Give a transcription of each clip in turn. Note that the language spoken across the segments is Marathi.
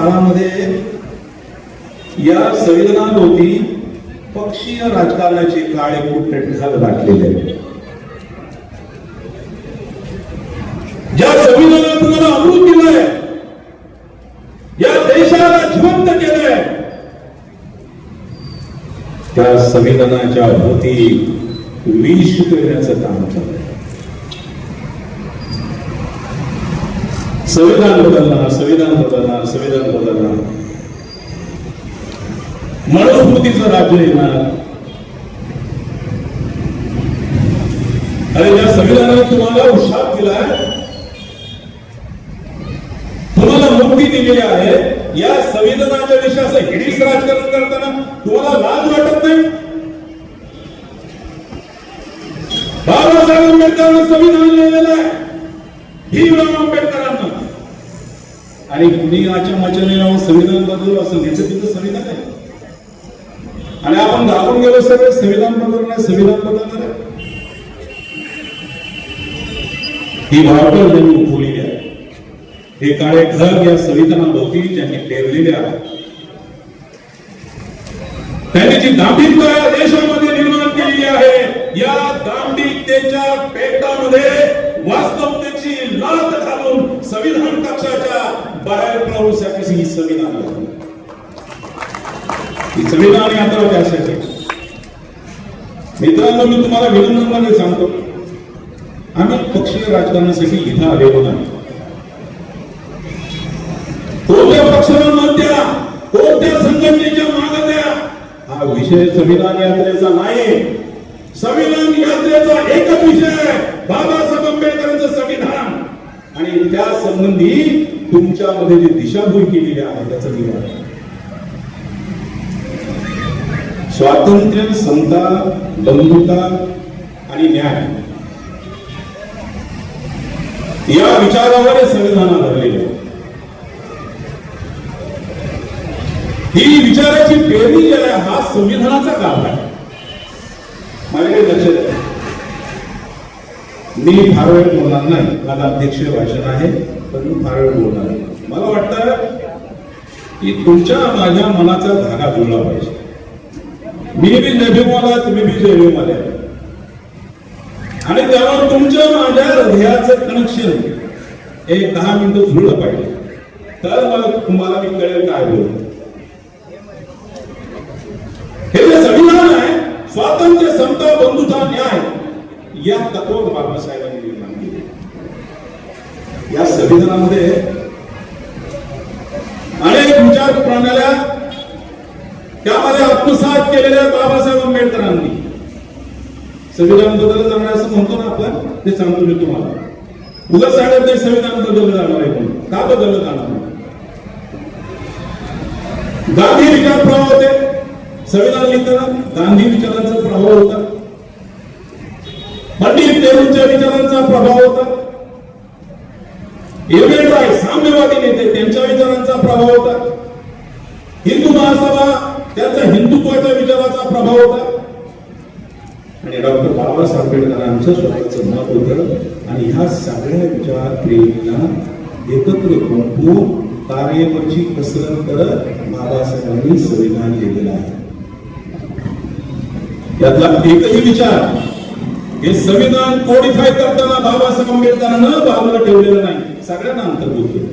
काळामध्ये या संविधानाभोवती पक्षीय राजकारणाचे काळे कुठे ढग गाठलेले ज्या संविधानाला तुम्हाला अमृत दिलंय या देशाला जिवंत केलंय त्या संविधानाच्या भोवती विष करण्याचं काम चाललंय. संविधान बदलणार संविधान बदलणार संविधान बदलणार. मनुस्मृतीचं राज्य येणार अरे या संविधानाने तुम्हाला उशाप दिलाय. तुम्हाला मुक्ती दिलेली आहे. या संविधानाच्या विषयी असं हिडीस राजकारण करताना तुम्हाला लाज वाटत नाही? बाबासाहेब आंबेडकरांना संविधान लिहिलेलं आहे. भीमराव आंबेडकरांना. आणि कुणी आच्या मचने राहून संविधान बदलू असं त्याचं तिथं संविधान आहे. आणि आपण घाबरून गेलो सगळे संविधान बदलणार संविधान बदलणार आहे. ही भारतीय ज्यांनी उठवलेली आहे. हे काळे घर या संविधानाभोवती ज्यांनी पेरलेले आहे. त्यांनी जी दांभिकता या देशामध्ये निर्माण केलेली आहे या दांभिकतेच्या पेटामध्ये वास्तवतेची लात घालून संविधान कक्षाच्या बाहेर प्रवेशाची ही संविधान आहे. ही संविधान यात्रा त्यासाठी मित्रांनो मी तुम्हाला विनम्रपणे सांगतो आम्ही पक्षीय राजकारणासाठी इथं आलेलो नाही. कोणत्या पक्षाला मत द्या? कोणत्या संघटनेच्या माग द्या? हा विषय संविधान यात्रेचा नाही संविधान यात्रेचा एकच विषय आहे बाबासाहेब आंबेडकरांचं संविधान. आणि त्या संबंधी तुमच्यामध्ये जी दिशाभूल केलेली आहे त्याचं निवारण. स्वातंत्र्य समता बंधुता आणि न्याय. या विचारावर हे संविधान आधारलेले आहे. ही विचाराची पेरणी जी आहे हा संविधानाचा काम आहे. माझ्याकडे लक्षात आहे मी फार वेळ बोलणार नाही. माझं अध्यक्ष भाषण आहे पण मी फार वेळ बोलणार नाही. मला वाटतं की तुमच्या माझ्या मनाचा धागा जुळला पाहिजे. मी बी नभीमाला तुम्ही बी जयभीमाला आणि त्यावर तुमच्या माझ्या हृदयाचं कनेक्शन एक दहा मिनिटं जुळलं पाहिजे. तर मला तुम्हाला मी कळेल काय बोलतो हे जे संविधान आहे स्वातंत्र्य समता बंधुता न्याय या तत्वावर बाबासाहेबांनी निर्माण केले. या संविधानामध्ये अनेक विचार प्रणाल्या त्यामध्ये आत्मसात केलेल्या बाबासाहेब आंबेडकरांनी. संविधान बदललं जाणार असं म्हणतो ना आपण ते सांगतो मी तुम्हाला. उलट सांगत नाही संविधान बदललं जाणार आहे म्हणून. का बदललं जाणार नाही? गांधी विचार प्रभाव होते. संविधान लिहिताना गांधी विचारांचा प्रभाव होता. पंडित नेहरूंच्या विचारांचा प्रभाव होता. एम एन राय साम्यवादी नेते त्यांच्या विचारांचा प्रभाव होता. हिंदू महासभा त्यांचा हिंदुत्वाच्या विचाराचा प्रभाव होता. आणि डॉक्टर बाबासाहेब आंबेडकरांचं स्वतःचं मत होतं. आणि ह्या सगळ्या विचार प्रेमीला एकत्र गुंफून तारेवरची कसरत करत बाबासाहेबांनी संविधान लिहिलेलं आहे. यातला एकही विचार हे संविधान कोडिफाय करताना बाबासाहेब आंबेडकरांना बाजूला ठेवलेलं नाही सगळ्यांना अंतर्भूत केलं.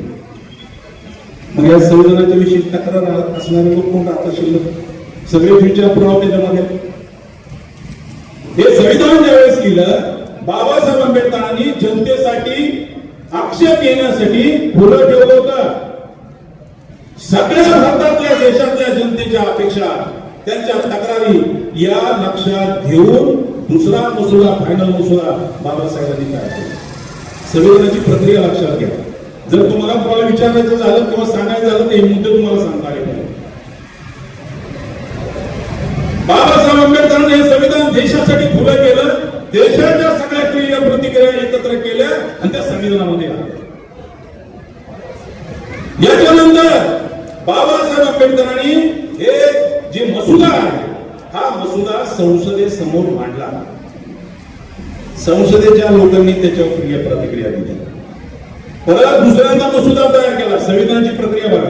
मग या संविधानाच्या विषयी तक्रार असणारे लोक कोण आता शिल्लक? सगळे विचार पुरावा त्याच्यामध्ये हे संविधान ज्यावेळेस केलं बाबासाहेब आंबेडकरांनी जनतेसाठी आक्षेप येण्यासाठी खुलं ठेवलं होतं. सगळ्या भारतातल्या देशातल्या जनतेच्या अपेक्षा त्यांच्या तक्रारी या लक्षात घेऊन दुसरा मसुदा फायनल मसुदा बाबासाहेबांनी काय संविधानाची प्रक्रिया लक्षात घ्या. जर तुम्हाला कोणाला विचारायचं झालं किंवा सांगायचं झालं तर हे मुद्दे तुम्हाला सांगता येईल बाबासाहेब आंबेडकरांनी हे संविधान देशासाठी खुलं केलं. देशाच्या सगळ्या क्रिया प्रतिक्रिया एकत्र केल्या आणि त्या संविधानामध्ये आल्या. याच्यानंतर बाबासाहेब आंबेडकरांनी हे जे मसुदा आहे हा मसुदा संसदेसमोर मांडला. संसदेच्या लोकांनी त्याच्यावर क्रिया प्रतिक्रिया दिली. परत दुसऱ्यांदा मसुदा तयार केला. संविधानाची प्रक्रिया बघा.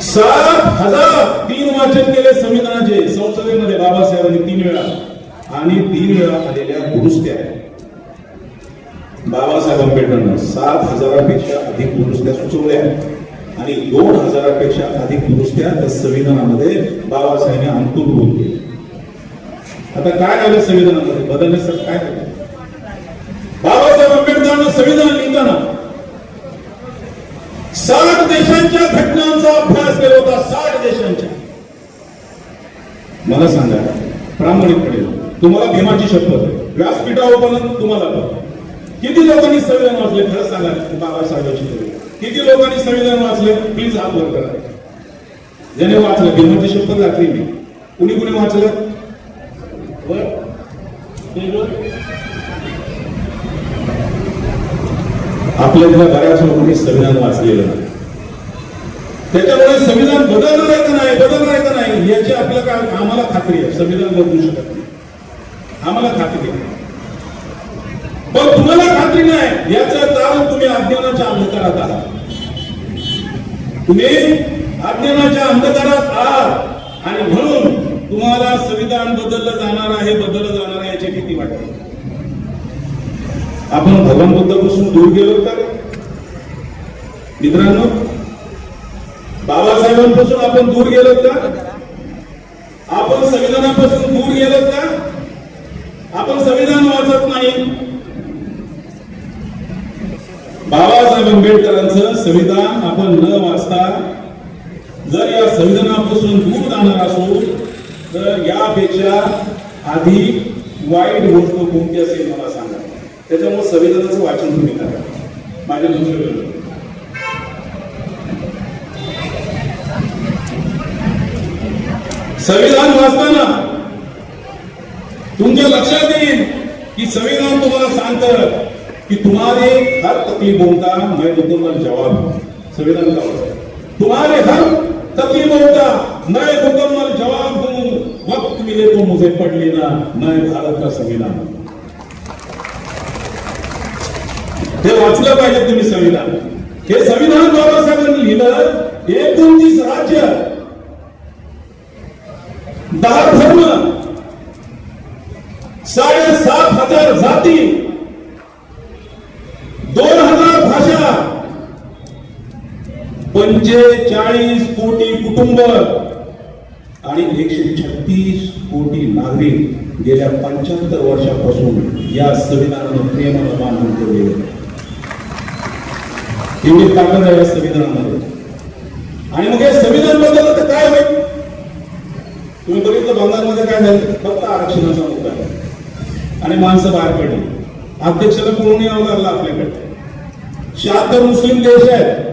सात हजार तीन वाचन केले संविधानाचे संसदेमध्ये बाबासाहेबांनी तीन वेळा. आणि तीन वेळा आलेल्या दुरुस्त्या बाबासाहेब आंबेडकरनं सात हजारापेक्षा अधिक दुरुस्त्या सुचवल्या आणि दोन हजारापेक्षा अधिक दुरुस्त्या त्या संविधानामध्ये बाबासाहेबांनी अंतर्भूत केल्या आता काय झालं संविधानामध्ये? बदलण्यासाठी काय झालं? बाबासाहेब आंबेडकरांना संविधान लिहिताना साठ देशांच्या घटनांचा अभ्यास केला होता साठ देशांच्या. मला सांगा प्रामाणिकपणे तुम्हाला भीमाची शपथ व्यासपीठावर पण तुम्हाला किती लोकांनी संविधान वाचले? खरं सांगा बाबासाहेबांची किती लोकांनी संविधान वाचले? प्लीज हात वर करा. ज्याने वाचलं भीमाची म्हणजे शपथ घातली मी. कुणी कुणी वाचलं? वर? आपल्यातल्या बऱ्याच लोकांनी संविधान वाचलेलं नाही. त्याच्यामुळे संविधान बदलणार का नाही बदलणार का नाही याची आपल्याला काय आम्हाला खात्री आहे. संविधान बदलू शकत नाही. आम्हाला खात्री आहे. पण तुम्हाला खात्री नाही याचं कारण तुम्ही अज्ञानाच्या अंधकारात आहात. तुम्ही अज्ञानाच्या अंधकारात आहात आणि म्हणून तुम्हाला संविधान बदललं जाणार आहे बदललं जाणार आहे याची भीती वाटते. आपण भगवान बुद्धापासून दूर गेलो का? मित्रांनो बाबासाहेबांपासून आपण दूर गेलो का? आपण संविधानापासून दूर गेलो का? आपण संविधान वाचत नाही बाबासाहेब आंबेडकरांचं संविधान आपण न वाचता जर या संविधानापासून दूर जाणार असू तर यापेक्षा आधी वाईट गोष्ट कोणती असेल मला सांगा. त्याच्यामुळे संविधानाचं वाचन तुम्ही करा. माझ्या दुसरे संविधान वाचताना तुमच्या लक्षात येईल की संविधान तुम्हाला सांगतं कि तुम्हारे हर तकलीफों का मैं मुकम्मल जवाब हूं। संविधान का वचन तुम्हारे हर तकलीफों का मैं मुकम्मल जवाब हूं। वक्त मिले तो मुझे पढ़ लेना। मैं भारत का संविधान हूं। हे वाचलं पाहिजे तुम्ही संविधान। हे संविधान बाबासाहेबांनी लिहिलं एकोणतीस राज्य दहा धर्म साडेसात हजार जाती दोन हजार भाषा म्हणजे पंचेचाळीस कोटी कुटुंब आणि एकशे छत्तीस कोटी नागरिक गेल्या पंच्याहत्तर वर्षापासून या संविधानानं प्रेमाला बांधून ठेवलेले एवढी ताकद आहे या संविधानामध्ये. आणि मग हे संविधान बदल तर काय होईल? तुम्ही बघितलं बंगालमध्ये काय झालं? फक्त आरक्षणाचा मुद्दा आणि माणसं बाहेर पडली. अध्यक्षाला कोणी यावं लागलं आपल्याकडे? शहात्तर मुस्लिम देश आहेत.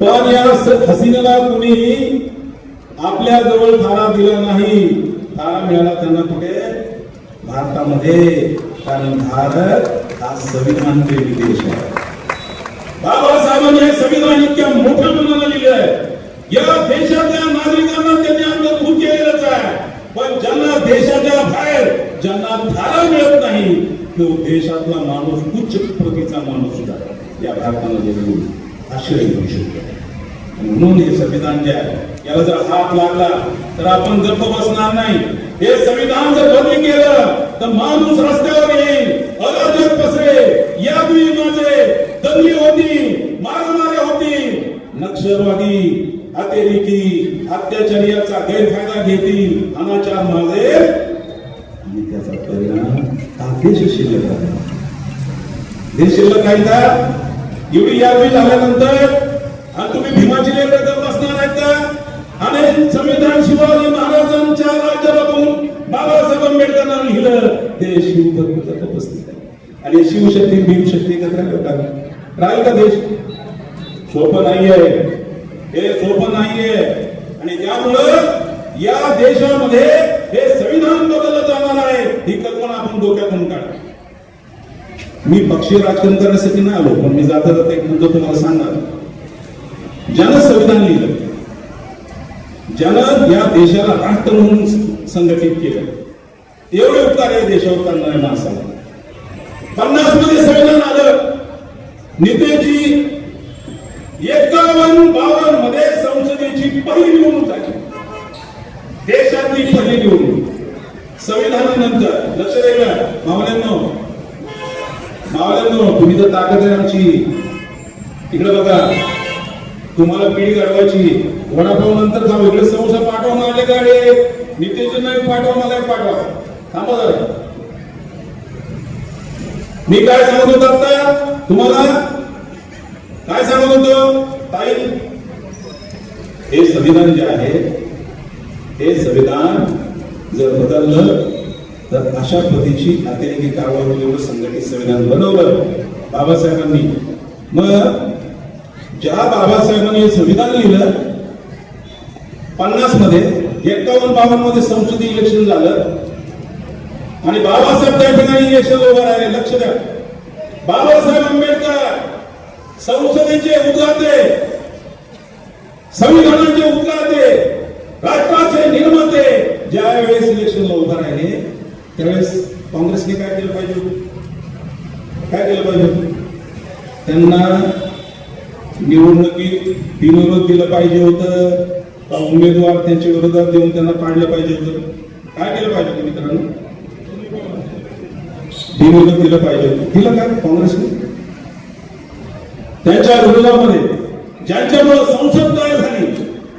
पण या हसीनला हसीनाला कुणी आपल्या जवळ थारा दिला नाही. थारा मिळाला त्यांना कुठे? भारतामध्ये. कारण भारत हा संविधान प्रेमी देश आहे. बाबासाहेबांनी हे संविधान इतक्या मोठ्या मनाला लिहिलं आहे. या देशातल्या नागरिकांना त्यांनी अंतर्भूत केलेलंच आहे. पण ज्यांना देशाच्या बाहेर ज्यांना धारा मिळत नाही तो देशातला माणूस उच्च प्रतीचा माणूस सुद्धा या भारतामध्ये येऊन आश्रय घेऊ शकतो. म्हणून हे संविधान जे आहे याला जर हात लागला तर आपण गप्प बसणार नाही. हे संविधान जर बदली केलं तर माणूस रस्त्यावर येईल. अराजक पसरे या दुई माझे. दंगली होती मारामाऱ्या होती. नक्षलवादी अतिरेकी अत्याचार्याचा गैरफायदा घेतील अनाचार माझे आणि त्याचा परिणाम देश शिल्लक आहे देश शिल्लक आहे का? एवढी यादवी झाल्यानंतर आणि तुम्ही भीमाची लेकर करत असणार आहेत का? आणि संविधान शिवाजी महाराजांच्या राज्याला बघून बाबासाहेब आंबेडकरांना लिहिलं ते शिव उपस्थित आहे आणि शिवशक्ती भीमशक्ती एकत्र राहिलं राहील का देश? सोपं नाहीये. हे सोपं नाहीये. आणि त्यामुळं या देशामध्ये हे संविधान बदललं जाणार आहे. ही कल्पना आपण डोक्यातून काढा. मी पक्षीय राजकारण करण्यासाठी नाही आलो पण मी जाता जाता एक मुद्दा तुम्हाला सांगणार. ज्यानं संविधान लिहिलं ज्यानं या देशाला राष्ट्र म्हणून संघटित केलं एवढे उपकार या देशावर करणाऱ्या माणसाला पन्नासमध्ये संविधान आलं नेतेजी एकावन्न बावन्नमध्ये संसदेची पहिली निवडणूक झाली. देशातली पहिली निवडणूक. संविधानानंतर लक्ष द्या भावनांना मावळ्यांनो तुम्ही तर ताकद आहे आमची. इकडे बघा तुम्हाला पिढी घडवायची. वडापाव नंतर जाऊ इकडे संस्था पाठवून आले गाडी. नितेश नाही पाठवा मला एक पाठवा. थांबा जरा. मी काय सांगत होतो आता तुम्हाला काय सांगत होतो? ताई हे संविधान जे आहे हे संविधान जर बदललं तर अशा पद्धतीची अतिरेकी कारवाई संघटित संविधान बनवलं बाबासाहेबांनी. मग ज्या बाबासाहेबांनी हे संविधान लिहिलं पन्नासमध्ये एकावन्न बावन्नमध्ये संसदीय इलेक्शन झालं. आणि बाबासाहेब त्या ठिकाणी इलेक्शन उभं राहिले लक्ष द्या. बाबासाहेब आंबेडकर संसदेचे उद्गाते संविधानाचे उद्गाते राष्ट्राचे निर्माते ज्या वेळेस इलेक्शनला त्यावेळेस काँग्रेसने काय केलं पाहिजे? काय केलं पाहिजे? त्यांना निवडणुकीत बिनविरोध दिलं पाहिजे होतं. उमेदवार त्यांच्या विरोधात देऊन त्यांना पाडलं पाहिजे होतं? काय केलं पाहिजे होतं मित्रांनो? बिनविरोध दिलं पाहिजे होतं. दिलं का काँग्रेसने? त्यांच्या विरोधामध्ये ज्यांच्यामुळे संसद तयार झाली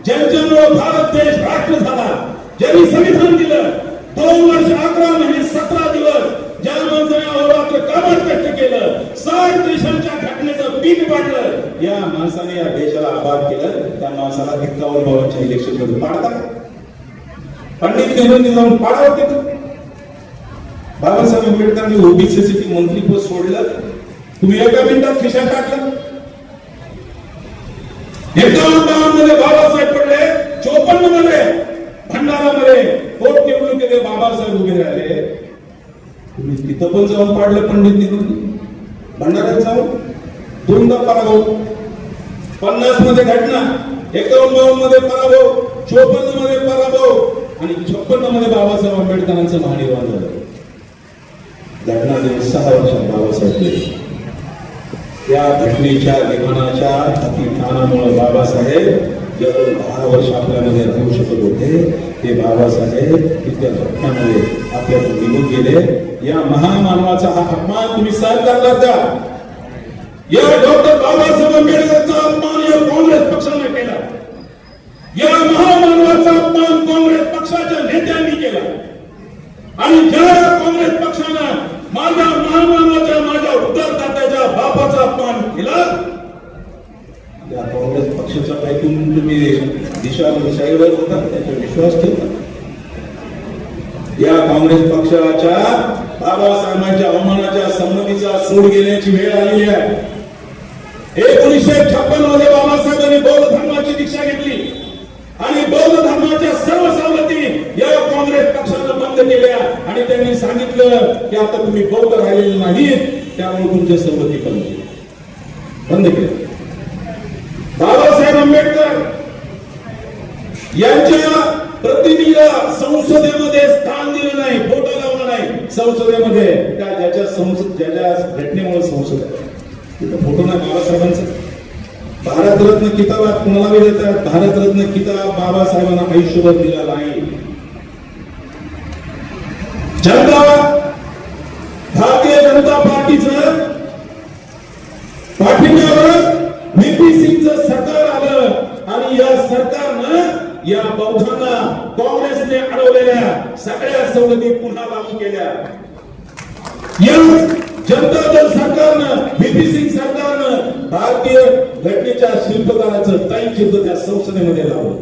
ज्यांच्यामुळे भारत देश राष्ट्र झाला ज्यांनी संविधान दिलं दोन वर्ष अकरा महिने सतरा दिवस ज्या माणसाने अहोरात्र कामात कष्ट केलं साठ देशांच्या घटनेचं पीक पाडलं. या माणसाने या देशाला आबाद केलं त्या माणसाला एकावन्न भावांच्या इलेक्शनमध्ये पाडतात. पंडित नेहरूंनी जाऊन पाडावं ते बाबासाहेब आंबेडकरांनी ओबीसी मंत्री पद सोडलं. तुम्ही एका मिनिटात खिशात टाकलं. एकावन्न बावन्नमध्ये बाबासाहेब पडले चोपन्नमध्ये भंडारामध्ये. पोट गेले बाबासाहेब उभे राहिले. तुम्ही तिथं पण जाऊन पाडलं पंडित नेहरूंनी भंडाऱ्यात जाऊन दोनदा पराभव. पन्नासमध्ये घटना एकावन्नमध्ये पराभव चोपन्नमध्ये पराभव आणि छप्पन्नमध्ये बाबासाहेब आंबेडकरांचं महानिर्वाण झालं घटना दिवस सहा वर्षात बाबासाहेब त्या घटनेच्या लिखाणाच्या अतिथानामुळे बाबासाहेब जवळ दहा वर्ष आपल्यामध्ये राहू शकत होते. ते बाबासाहेब तिथल्या घटनामध्ये आपल्यातून निघून गेले. या महामानवाचा हा अपमान तुम्ही सहन करणार का या डॉक्टर बाबासाहेब आंबेडकर अपमान या काँग्रेस पक्षाने केला या महामानवाचा अपमान काँग्रेस पक्षाच्या नेत्यांनी केला आणि ज्या काँग्रेस पक्षानं माझ्या महामानवाच्या माझ्या उत्तरदात्याच्या बापाचा अपमान केला त्या काँग्रेस पक्षाच्या ऐकून तुम्ही दिशा साईडवर होता त्याचा विश्वास ठेवता या काँग्रेस पक्षाच्या बाबासाहेबांच्या अवमानाच्या संमतीचा सूड घेण्याची वेळ आलेली आहे. एकोणीसशे छप्पनमध्ये बाबासाहेबांनी बौद्ध धर्माची दीक्षा घेतली आणि बौद्ध धर्माच्या सर्व सवलती या काँग्रेस पक्षानं बंद केल्या. आणि त्यांनी सांगितलं की आता तुम्ही बौद्ध राहिलेले नाही त्यामुळे तुमच्या सवलती बंद केल्या. बंद केल्या बाबासाहेब आंबेडकर यांच्या प्रतिनिधीला संसदेमध्ये स्थान दिलं नाही फोटो लावलं नाही संसदेमध्ये त्या ज्याच्या संसद ज्याच्या घटनेमुळे संसद आहे तिथं बाबासाहेबांचं. भारतरत्न किताब कुणाला बी देतात? भारतरत्न किताब बाबासाहेबांना आयुष्यभर दिला नाही जनता भारतीय जनता पार्टीच पाठिंब्यावर व्हीपी सिंगचं सरकार आलं आणि या सरकारनं या बौद्धांना काँग्रेसने अडवलेल्या सगळ्या सवलती पुन्हा लागू केल्या. या जनता दल सरकारनं बीपी सिंग सरकारनं भारतीय घटनेच्या शिल्पकाराचं टाईम चिन्ह त्या संसदेमध्ये लावलं.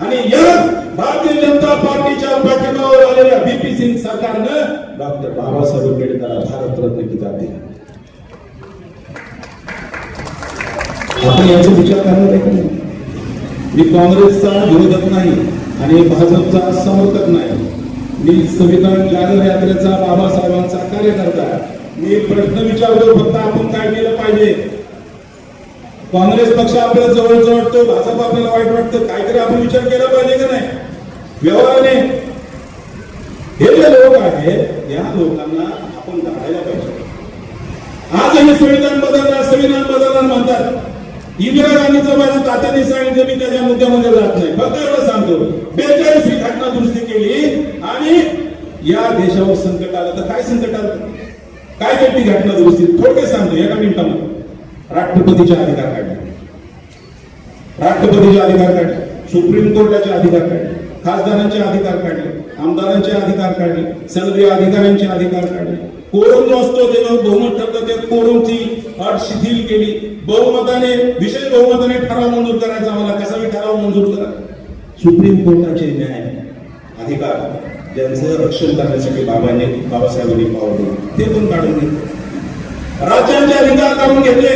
आणि या भारतीय जनता पार्टीच्या पाठिंबावर आलेल्या बीपी सिंग सरकारनं डॉक्टर बाबासाहेब आंबेडकरला भारतरत्न किताब दिला. आपण याचा विचार करणार आहे का मी काँग्रेसचा विरोधक नाही आणि भाजपचा समर्थक नाही. मी संविधान जागर यात्रेचा बाबासाहेबांचा कार्यकर्ता मी प्रश्न विचारतो फक्त आपण काय केलं पाहिजे? काँग्रेस पक्ष आपल्याला जवळच वाटतो भाजप आपल्याला वाईट वाटतं काहीतरी आपण विचार केला पाहिजे का नाही? व्यवहाराने. हे जे लोक आहेत या लोकांना आपण गाडायला पाहिजे. आज हे संविधान बदलणार संविधान बदलणार म्हणतात. इंदिरा गांधीचं माझ्या तात्याने सांगितलं मी त्याच्या मुद्द्यामध्ये जात नाही. फक्त एवढं सांगतो. बेचाळीसवी घटना दुरुस्ती केली आणि या देशावर संकट आलं तर काय संकट आलं? काय त्यांनी घटना दुरुस्ती? थोडक्यात सांगतो एका मिनिटामध्ये राष्ट्रपतीचे अधिकार काढले राष्ट्रपतीचे अधिकार काढले सुप्रीम कोर्टाचे अधिकार काढले खासदारांचे अधिकार काढले आमदारांचे अधिकार काढले सर्व अधिकाऱ्यांचे अधिकार काढले कोरम जो असतो त्यानं बहुमत ठरलं त्या कोरमची अट शिथिल केली. बहुमताने विशेष बहुमताने ठराव मंजूर करायचा आम्हाला. कसाही ठराव मंजूर करा? सुप्रीम कोर्टाचे न्याय अधिकार. ज्यांचं रक्षण करण्यासाठी बाबांनी बाबासाहेबांनी पावलं ते पण काढून घेतले. राज्यांचे अधिकार काढून घेतले.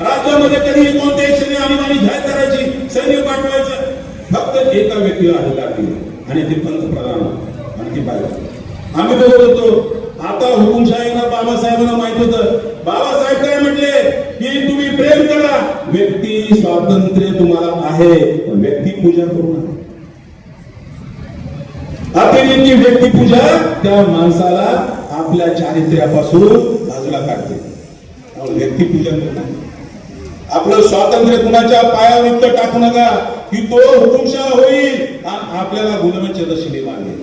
राज्यामध्ये कधी कोणत्याही क्षणी आणीबाणी जाहीर करायची सैन्य पाठवायचं. फक्त एका व्यक्तीला अधिकार लागली आणि ते पंतप्रधान आणि ती बाय आम्ही बघत होतो आता हुकुमशाहीला बाबासाहेबांना माहीत होतं. बाबासाहेब काय म्हटले? की तुम्ही प्रेम करा. व्यक्ती स्वातंत्र्य तुम्हाला आहे. व्यक्ती पूजा करू नका. अतिरेकी व्यक्तिपूजा त्या माणसाला आपल्या चारित्र्यापासून बाजूला काढते. त्यामुळे व्यक्तिपूजा आपलं स्वातंत्र्य कुणाच्या पायावित्त टाकू नका की तो हुकुमशाह होईल आणि आपल्याला गुलामीच्या दशेने मागे